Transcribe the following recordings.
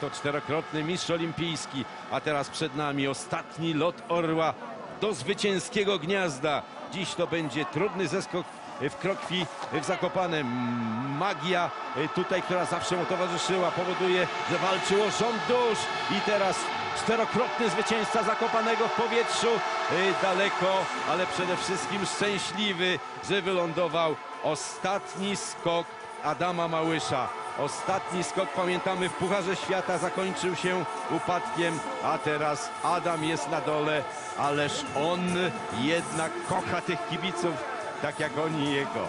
To czterokrotny mistrz olimpijski, a teraz przed nami ostatni lot orła do zwycięskiego gniazda. Dziś to będzie trudny zeskok w krokwi w Zakopanem. Magia y, tutaj, która zawsze mu towarzyszyła, powoduje, że walczyło rząd dusz. I teraz czterokrotny zwycięzca Zakopanego w powietrzu. Y, Daleko, ale przede wszystkim szczęśliwy, że wylądował ostatni skok Adama Małysza. Ostatni skok, pamiętamy, w Pucharze Świata zakończył się upadkiem, a teraz Adam jest na dole, ależ on jednak kocha tych kibiców, tak jak oni jego.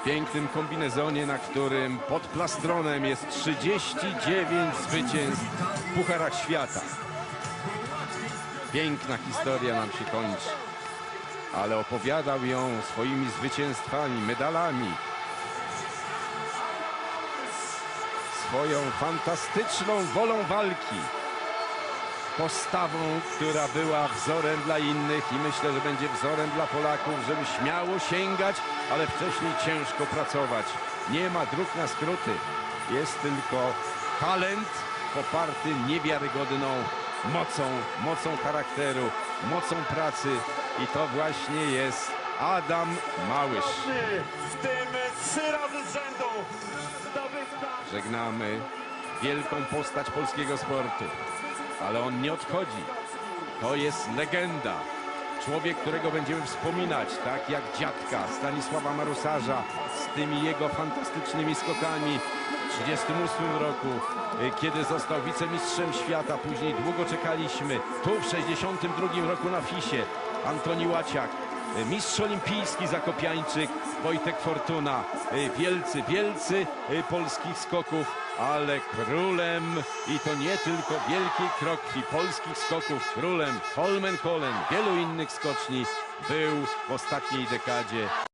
W pięknym kombinezonie, na którym pod plastronem jest 39 zwycięstw w Pucharach Świata. Piękna historia nam się kończy ale opowiadał ją swoimi zwycięstwami, medalami. Swoją fantastyczną wolą walki. Postawą, która była wzorem dla innych i myślę, że będzie wzorem dla Polaków, żeby śmiało sięgać, ale wcześniej ciężko pracować. Nie ma dróg na skróty. Jest tylko talent poparty niewiarygodną mocą, mocą charakteru, mocą pracy i to właśnie jest Adam Małysz. w tym trzy razy z rzędu Żegnamy wielką postać polskiego sportu, ale on nie odchodzi. To jest legenda. Człowiek, którego będziemy wspominać, tak jak dziadka Stanisława Marusarza z tymi jego fantastycznymi skokami w 1938 roku, y, kiedy został wicemistrzem świata. Później długo czekaliśmy. Tu w 1962 roku na Fisie Antoni Łaciak, mistrz olimpijski zakopiańczyk Wojtek Fortuna. Y, Wielcy, wielcy y, polskich skoków, ale królem i to nie tylko wielkiej krokwi polskich skoków, królem Holmenkollen, wielu innych skoczni był w ostatniej dekadzie